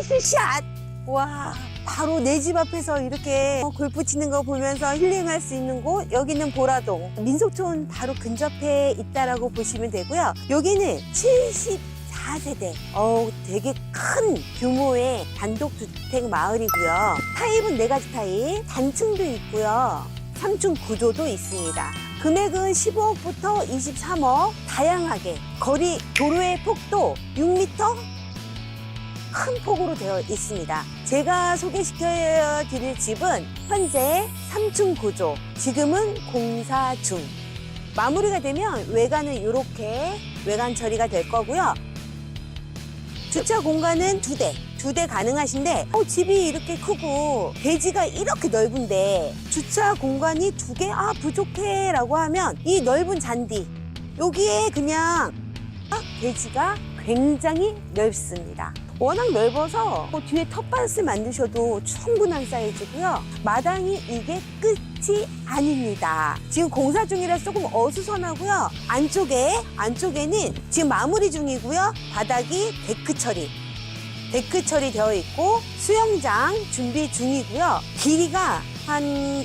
나이스 샷! 와, 바로 내 집 앞에서 이렇게 골프 치는 거 보면서 힐링할 수 있는 곳, 여기는 보라동. 민속촌 바로 근접해 있다라고 보시면 되고요. 여기는 74세대. 어우, 되게 큰 규모의 단독주택 마을이고요. 타입은 네 가지 타입, 단층도 있고요. 3층 구조도 있습니다. 금액은 15억부터 23억 다양하게 거리 도로의 폭도 6m 큰 폭으로 되어 있습니다. 제가 소개시켜 드릴 집은 현재 3층 구조, 지금은 공사 중. 마무리가 되면 외관은 이렇게 외관 처리가 될 거고요. 주차 공간은 두 대, 두 대 가능하신데, 어, 집이 이렇게 크고, 대지가 이렇게 넓은데, 주차 공간이 두 개, 아, 부족해. 라고 하면, 이 넓은 잔디, 여기에 그냥, 아, 대지가 굉장히 넓습니다. 워낙 넓어서 뭐 뒤에 텃밭을 만드셔도 충분한 사이즈고요. 마당이 이게 끝이 아닙니다. 지금 공사 중이라서 조금 어수선하고요. 안쪽에 안쪽에는 지금 마무리 중이고요. 바닥이 데크 처리. 데크 처리되어 있고 수영장 준비 중이고요. 길이가 한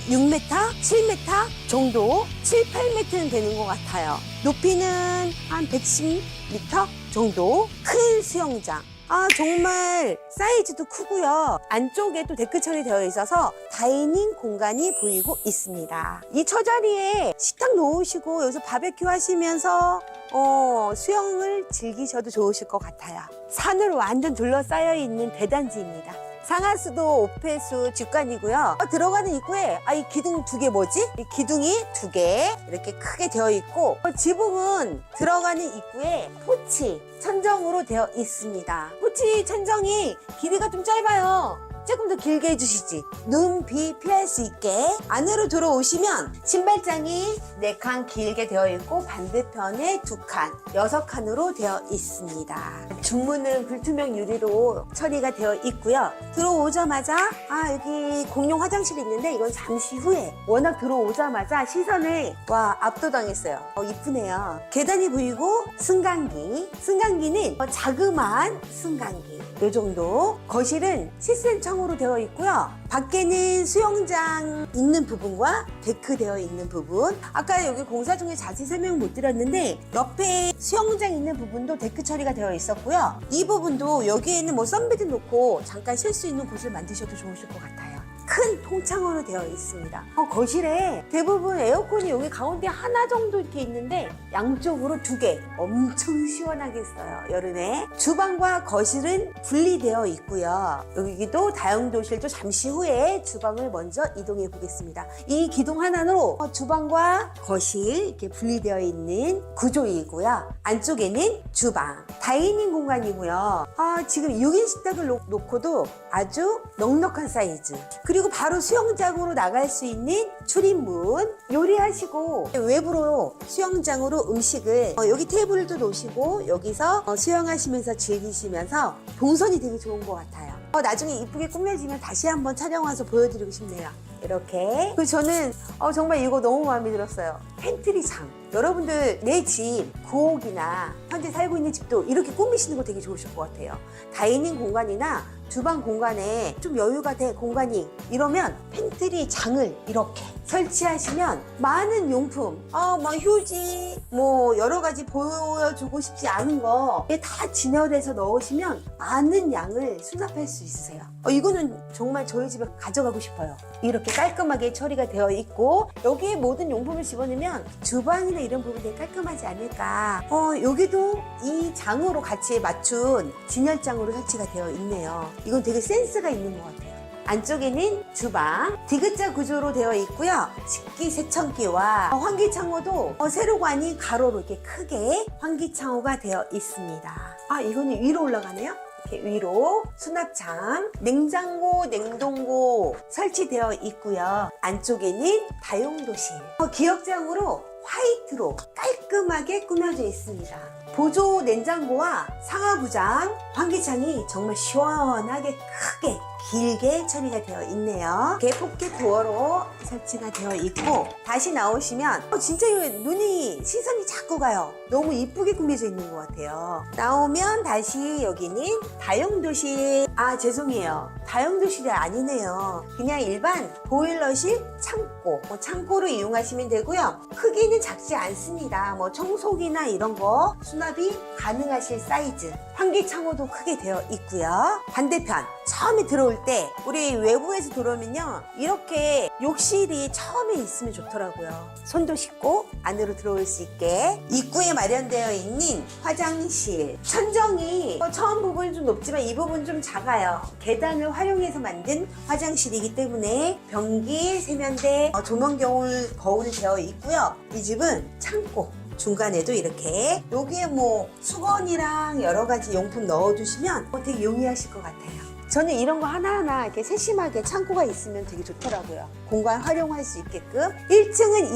6m, 7m 정도, 7, 8m는 되는 것 같아요. 높이는 한 110m 정도 큰 수영장. 아, 정말 사이즈도 크고요. 안쪽에 또 데크 처리되어 있어서 다이닝 공간이 보이고 있습니다. 이 처자리에 식탁 놓으시고 여기서 바베큐 하시면서 어, 수영을 즐기셔도 좋으실 것 같아요. 산으로 완전 둘러싸여 있는 대단지입니다. 상하수도 오페수 직관이고요. 어, 들어가는 입구에 아, 이 기둥 두 개 뭐지? 이 기둥이 두 개 이렇게 크게 되어 있고 어, 지붕은 들어가는 입구에 포치 천정으로 되어 있습니다. 포치 천정이 길이가 좀 짧아요. 조금 더 길게 해주시지. 눈, 비 피할 수 있게 안으로 들어오시면 신발장이 네 칸 길게 되어 있고 반대편에 두 칸, 여섯 칸으로 되어 있습니다. 중문은 불투명 유리로 처리가 되어 있고요. 들어오자마자 아 여기 공용 화장실이 있는데 이건 잠시 후에 워낙 들어오자마자 시선을 와 압도당했어요. 어, 이쁘네요. 계단이 보이고 승강기, 승강기는 어, 자그마한 승강기. 요 정도. 거실은 시스템 창으로 되어 있고요. 밖에는 수영장 있는 부분과 데크 되어 있는 부분. 아까 여기 공사 중에 자세히 설명 못 드렸는데 옆에 수영장 있는 부분도 데크 처리가 되어 있었고요. 이 부분도 여기에는 뭐 썬베드 놓고 잠깐 쉴 수 있는 곳을 만드셔도 좋으실 것 같아요. 큰 통창으로 되어 있습니다. 어, 거실에 대부분 에어컨이 여기 가운데 하나 정도 이렇게 있는데 양쪽으로 두 개. 엄청 시원하게 써요, 여름에. 주방과 거실은 분리되어 있고요. 여기도 다용도실도 잠시 후에 주방을 먼저 이동해 보겠습니다. 이 기둥 하나로 어, 주방과 거실 이렇게 분리되어 있는 구조이고요. 안쪽에는 주방, 다이닝 공간이고요. 아, 지금 6인 식탁을 놓, 놓고도 아주 넉넉한 사이즈. 그리고 바로 수영장으로 나갈 수 있는 출입문 요리하시고 외부로 수영장으로 음식을 어, 여기 테이블도 놓으시고 여기서 어, 수영하시면서 즐기시면서 동선이 되게 좋은 것 같아요. 어, 나중에 이쁘게 꾸며지면 다시 한번 촬영 와서 보여드리고 싶네요. 이렇게. 그리고 저는 어, 정말 이거 너무 마음에 들었어요. 팬트리 장. 여러분들 내 집, 구옥이나 현재 살고 있는 집도 이렇게 꾸미시는 거 되게 좋으실 것 같아요. 다이닝 공간이나 주방 공간에 좀 여유가 돼 공간이 이러면 팬트리 장을 이렇게 설치하시면 많은 용품, 어, 막 휴지, 뭐 여러 가지 보여주고 싶지 않은 거다 진열해서 넣으시면 많은 양을 수납할 수 있으세요. 어, 이거는 정말 저희 집에 가져가고 싶어요. 이렇게 깔끔하게 처리가 되어 있고 여기에 모든 용품을 집어넣으면 주방이나 이런 되게 깔끔하지 않을까. 어, 여기도 이 장으로 같이 맞춘 진열장으로 설치가 되어 있네요. 이건 되게 센스가 있는 것 같아요. 안쪽에는 주방, 디귿자 구조로 되어 있고요. 식기 세척기와 환기창호도 어, 세로관이 가로로 이렇게 크게 환기창호가 되어 있습니다. 아, 이거는 위로 올라가네요. 이렇게 위로 수납장, 냉장고, 냉동고 설치되어 있고요. 안쪽에는 다용도실, 어, 기역장으로 화이트로 깔끔하게 꾸며져 있습니다. 보조 냉장고와 상하부장, 환기창이 정말 시원하게 크게 길게 처리가 되어 있네요. 개포켓 도어로 설치가 되어 있고 다시 나오시면 어, 진짜 눈이 시선이 자꾸 가요. 너무 이쁘게 꾸며져 있는 것 같아요. 나오면 다시 여기는 다용도실. 아 죄송해요. 다용도실이 아니네요. 그냥 일반 보일러실 창고. 뭐 창고로 이용하시면 되고요. 크기는 작지 않습니다. 뭐 청소기나 이런 거 수납이 가능하실 사이즈. 환기창호도 크게 되어 있고요. 반대편 처음에 들어올 때 우리 외부에서 들어오면요 이렇게 욕실이 처음에 있으면 좋더라고요. 손도 씻고 안으로 들어올 수 있게 입구에 마련되어 있는 화장실. 천정이 어, 처음 부분은 좀 높지만 이 부분 좀 작아요. 계단을 활용해서 만든 화장실이기 때문에 변기, 세면대, 어, 조명 겨울 거울이 되어 있고요. 이 집은 창고. 중간에도 이렇게 여기에 뭐 수건이랑 여러 가지 용품 넣어두시면 어, 되게 용이하실 것 같아요. 저는 이런 거 하나하나 이렇게 세심하게 창고가 있으면 되게 좋더라고요. 공간 활용할 수 있게끔 1층은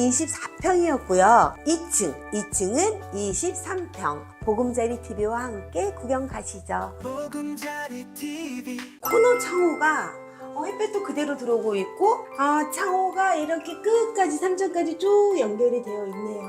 24평이었고요. 2층, 2층은 23평. 보금자리 TV와 함께 구경 가시죠. 보금자리 TV 코너 창호가 어, 햇볕도 그대로 들어오고 있고 아 창호가 이렇게 끝까지 3층까지 쭉 연결이 되어 있네요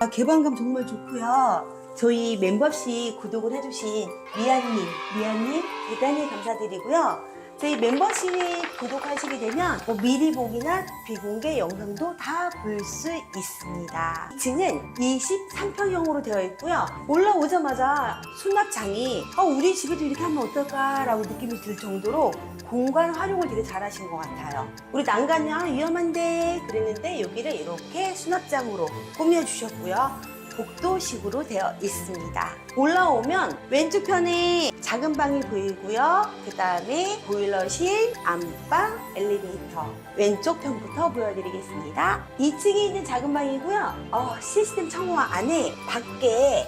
아, 개방감 정말 좋고요 저희 멤버십 구독을 해주신 미아님 미아님 대단히 감사드리고요 저희 멤버십 구독하시게 되면 뭐 미리 보기나 비공개 영상도 다 볼 수 있습니다 2층은 23평형으로 되어 있고요 올라오자마자 수납장이 어, 우리 집에도 이렇게 하면 어떨까라고 느낌이 들 정도로 공간 활용을 되게 잘하신 것 같아요. 우리 난간이 아, 위험한데 그랬는데 여기를 이렇게 수납장으로 꾸며주셨고요. 복도식으로 되어 있습니다. 올라오면 왼쪽 편에 작은 방이 보이고요. 그 다음에 보일러실, 안방, 엘리베이터 왼쪽 편부터 보여드리겠습니다. 2층에 있는 작은 방이고요. 어, 시스템 청호와 안에 밖에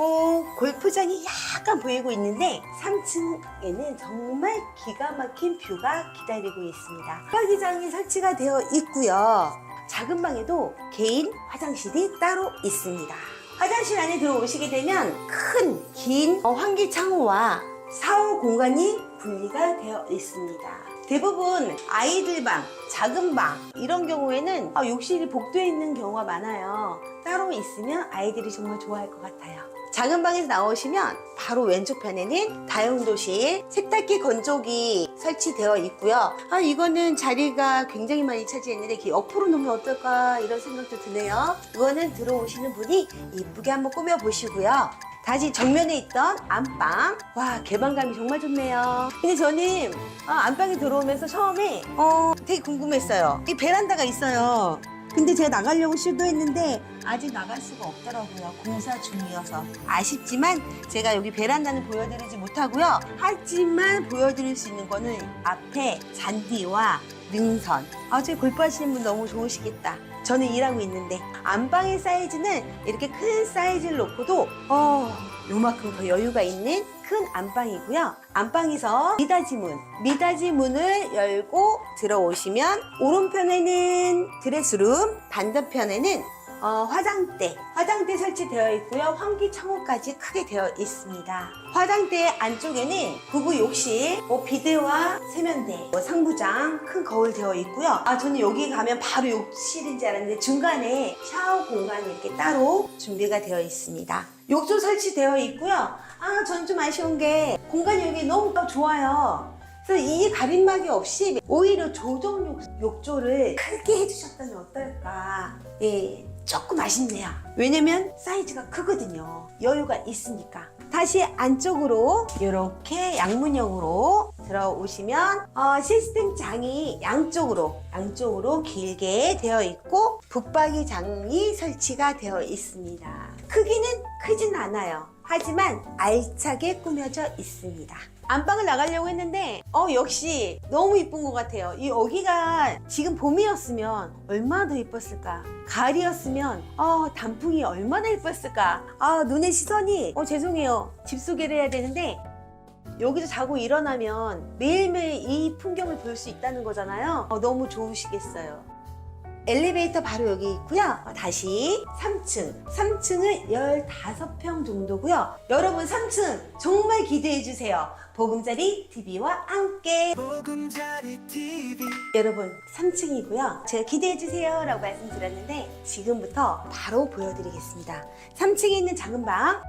어, 골프장이 약간 보이고 있는데 3층에는 정말 기가 막힌 뷰가 기다리고 있습니다. 화기장이 설치가 되어 있고요. 작은 방에도 개인 화장실이 따로 있습니다. 화장실 안에 들어오시게 되면 큰, 긴 어, 환기 창호와 샤워 공간이 분리가 되어 있습니다. 대부분 아이들 방, 작은 방 이런 경우에는 아, 욕실이 복도에 있는 경우가 많아요. 따로 있으면 아이들이 정말 좋아할 것 같아요. 작은 방에서 나오시면 바로 왼쪽 편에는 다용도실 세탁기 건조기 설치되어 있고요. 아 이거는 자리가 굉장히 많이 차지했는데 이렇게 옆으로 놓으면 어떨까 이런 생각도 드네요. 이거는 들어오시는 분이 이쁘게 한번 꾸며 보시고요. 다시 정면에 있던 안방 와 개방감이 정말 좋네요 근데 저는 아, 안방에 들어오면서 처음에 어 되게 궁금했어요 이 베란다가 있어요 근데 제가 나가려고 시도했는데 아직 나갈 수가 없더라고요. 공사 중이어서. 아쉽지만 제가 여기 베란다는 보여드리지 못하고요. 하지만 보여드릴 수 있는 거는 앞에 잔디와 능선. 아, 저기 골프 하시는 분 너무 좋으시겠다. 저는 일하고 있는데 안방의 사이즈는 이렇게 큰 사이즈를 놓고도 어 요만큼 더 여유가 있는 큰 안방이고요. 안방에서 미닫이 문, 미닫이 문을 열고 들어오시면 오른편에는 드레스룸, 반대편에는 어, 화장대, 화장대 설치되어 있고요. 환기 창호까지 크게 되어 있습니다. 화장대 안쪽에는 부부 욕실, 뭐 비데와 세면대, 뭐 상부장, 큰 거울 되어 있고요. 아 저는 여기 가면 바로 욕실인 줄 알았는데 중간에 샤워 공간이 이렇게 따로 준비가 되어 있습니다. 욕조 설치되어 있고요. 아 저는 좀 아쉬운 게 공간이 여기 너무 좋아요. 그래서 이 가림막이 없이 오히려 조정 욕, 욕조를 크게 해주셨다면 어떨까. 예, 조금 아쉽네요. 왜냐면 사이즈가 크거든요. 여유가 있으니까. 다시 안쪽으로 이렇게 양문형으로 들어오시면 어, 시스템 장이 양쪽으로 양쪽으로 길게 되어 있고 붙박이 장이 설치가 되어 있습니다. 크기는 크진 않아요. 하지만 알차게 꾸며져 있습니다. 안방을 나가려고 했는데 어 역시 너무 이쁜 것 같아요. 이 여기가 지금 봄이었으면 얼마나 더 이뻤을까. 가을이었으면 어 단풍이 얼마나 이뻤을까. 아 눈의 시선이 어 죄송해요. 집 소개를 해야 되는데 여기서 자고 일어나면 매일매일 이 풍경을 볼 수 있다는 거잖아요. 어, 너무 좋으시겠어요. 엘리베이터 바로 여기 있고요. 어, 다시 3층. 3층은 15평 정도고요. 여러분 3층 정말 기대해 주세요. 보금자리 TV와 함께 보금자리 TV 여러분 3층이고요. 제가 기대해 주세요라고 말씀드렸는데 지금부터 바로 보여드리겠습니다. 3층에 있는 작은 방.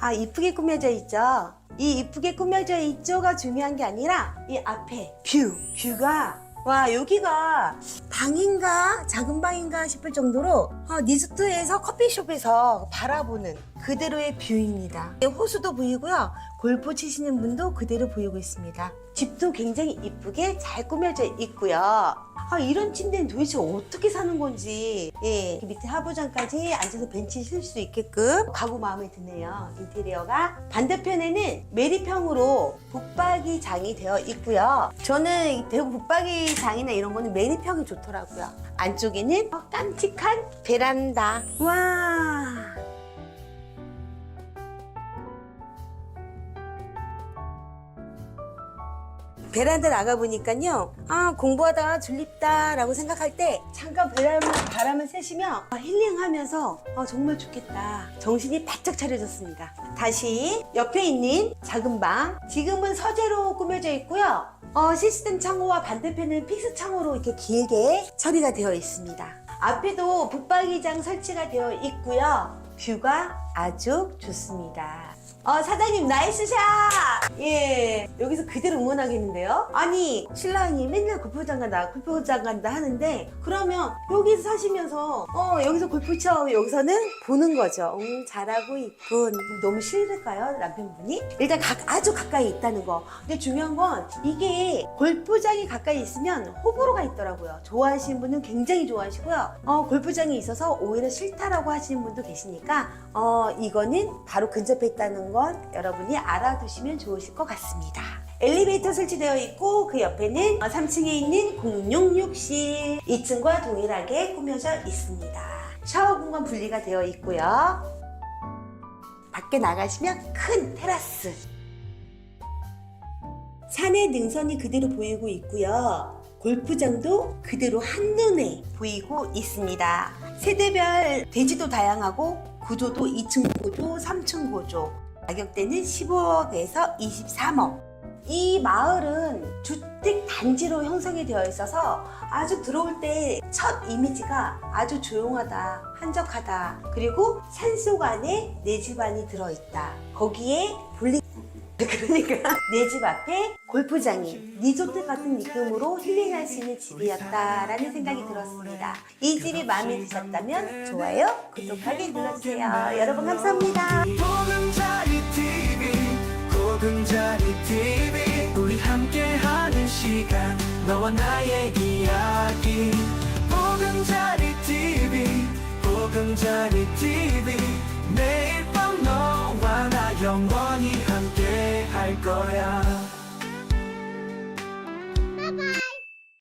아 이쁘게 꾸며져 있죠. 이 이쁘게 꾸며져 있죠가 중요한 게 아니라 이 앞에 뷰 뷰가 와 여기가 방인가 작은 방인가 싶을 정도로 어, 리조트에서 커피숍에서 바라보는 그대로의 뷰입니다. 호수도 보이고요. 골프 치시는 분도 그대로 보이고 있습니다. 집도 굉장히 이쁘게 잘 꾸며져 있고요. 아, 이런 침대는 도대체 어떻게 사는 건지. 예, 밑에 하부장까지 앉아서 벤치 쉴 수 있게끔 가구 마음에 드네요. 인테리어가. 반대편에는 메리평으로 북박이장이 되어 있고요. 저는 대구 북박이장이나 이런 거는 메리평이 좋더라고요. 안쪽에는 어, 깜찍한 베란다. 와. 베란다 나가 보니까요, 아, 공부하다가 졸립다라고 생각할 때 잠깐 바람을, 바람을 쐬시면 아, 힐링하면서 아, 정말 좋겠다. 정신이 바짝 차려졌습니다. 다시 옆에 있는 작은 방, 지금은 서재로 꾸며져 있고요. 어, 시스템 창호와 반대편은 픽스 창호로 이렇게 길게 처리가 되어 있습니다. 앞에도 북박이장 설치가 되어 있고요. 뷰가 아주 좋습니다. 어, 사장님 나이스 샷! 예, 여기서 그대로 응원하겠는데요? 아니, 신랑이 맨날 골프장 간다, 골프장 간다 하는데, 그러면 여기서 사시면서, 어, 여기서 골프 쳐, 여기서는 보는 거죠. 음, 잘하고 있군. 너무 싫을까요, 남편분이? 일단 가- 아주 가까이 있다는 거. 근데 중요한 건, 이게 골프장이 가까이 있으면 호불호가 있더라고요. 좋아하시는 분은 굉장히 좋아하시고요. 어, 골프장이 있어서 오히려 싫다라고 하시는 분도 계시니까, 어, 이거는 바로 근접해 있다는 건 여러분이 알아두시면 좋으실 것 같습니다. 엘리베이터 설치되어 있고 그 옆에는 3층에 있는 공용 욕실 2층과 동일하게 꾸며져 있습니다. 샤워 공간 분리가 되어 있고요. 밖에 나가시면 큰 테라스. 산의 능선이 그대로 보이고 있고요. 골프장도 그대로 한눈에 보이고 있습니다. 세대별 대지도 다양하고 구조도 2층 고조, 3층 고조. 가격대는 15억에서 23억. 이 마을은 주택 단지로 형성이 되어 있어서 아주 들어올 때 첫 이미지가 아주 조용하다, 한적하다. 그리고 산속 안에 내 집 안이 들어있다. 거기에 볼링 그러니까 내 집 앞에 골프장이 리조트 같은 느낌으로 힐링할 수 있는 집이었다라는 생각이 들었습니다. 이 집이 마음에 드셨다면 좋아요, 구독하기 눌러주세요. 여러분 감사합니다. 보금자리 TV 우리 함께하는 시간 너와 나의 이야기. 보금자리 TV 보금자리 TV. 매일 밤 너와 나 영원히 함께할 거야.